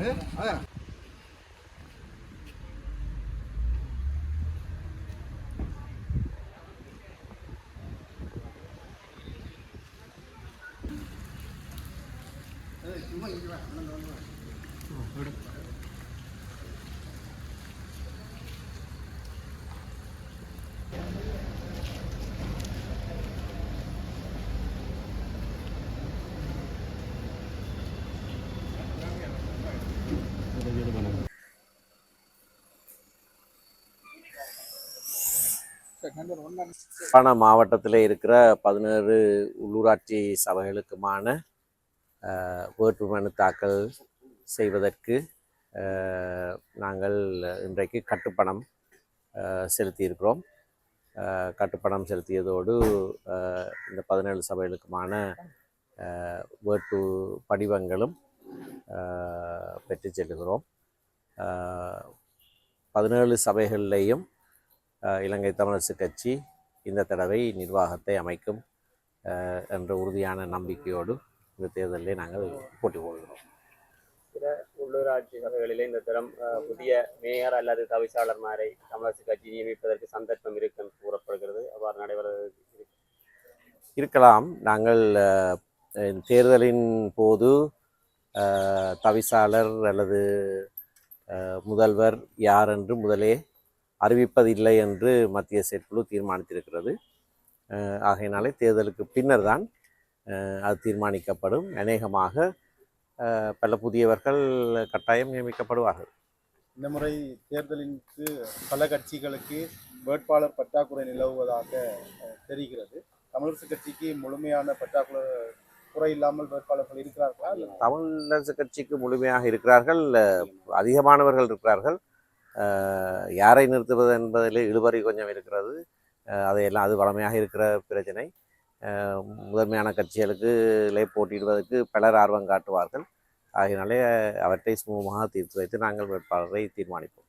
예? 예. 그래. பண மாவட்டத்தில் இருக்கிற பதினேழு உள்ளூராட்சி சபைகளுக்குமான வேட்புமனு தாக்கல் செய்வதற்கு நாங்கள் இன்றைக்கு கட்டுப்பணம் செலுத்தியிருக்கிறோம். கட்டுப்பணம் செலுத்தியதோடு இந்த பதினேழு சபைகளுக்குமான வேட்பு படிவங்களும் பெற்று செல்கிறோம். பதினேழு சபைகள்லேயும் இலங்கை தமிழரசு கட்சி இந்த தடவை நிர்வாகத்தை அமைக்கும் என்ற உறுதியான நம்பிக்கையோடு இந்த தேர்தலிலே நாங்கள் போட்டி போடுகிறோம். உள்ளூராட்சி சபைகளிலே இந்த தரம் புதிய மேயர் அல்லது தவிசாளர்மாரை தமிழரசு கட்சி நியமிப்பதற்கு சந்தர்ப்பம் இருக்கு என்று கூறப்படுகிறது. அவ்வாறு நடைபெறுவது இருக்கலாம். நாங்கள் தேர்தலின் போது தவிசாளர் அல்லது முதல்வர் யார் என்று முதலே அறிவிப்பதில்லை என்று மத்திய செயற்குழு தீர்மானித்திருக்கிறது. ஆகையினாலே தேர்தலுக்கு பின்னர் தான் அது தீர்மானிக்கப்படும். அநேகமாக பல புதியவர்கள் கட்டாயம் நியமிக்கப்படுவார்கள். இந்த முறை தேர்தலிற்கு பல கட்சிகளுக்கு வேட்பாளர் பற்றாக்குறை நிலவுவதாக தெரிகிறது. தமிழரசு கட்சிக்கு முழுமையான பற்றாக்குறை குறை இல்லாமல் வேட்பாளர்கள் இருக்கிறார்களா? தமிழரசு கட்சிக்கு முழுமையாக இருக்கிறார்கள். அதிகமானவர்கள் இருக்கிறார்கள். யாரை நிறுத்துவது என்பதில் இழுபறி கொஞ்சம் இருக்கிறது. அதையெல்லாம் அது வளமையாக இருக்கிற பிரச்சனை. முதன்மையான கட்சிகளுக்கு லே போட்டியிடுவதற்கு பலர் ஆர்வம் காட்டுவார்கள். ஆகையினாலே அவற்றை சுமூகமாக தீர்த்து வைத்து நாங்கள் வேட்பாளரை தீர்மானிப்போம்.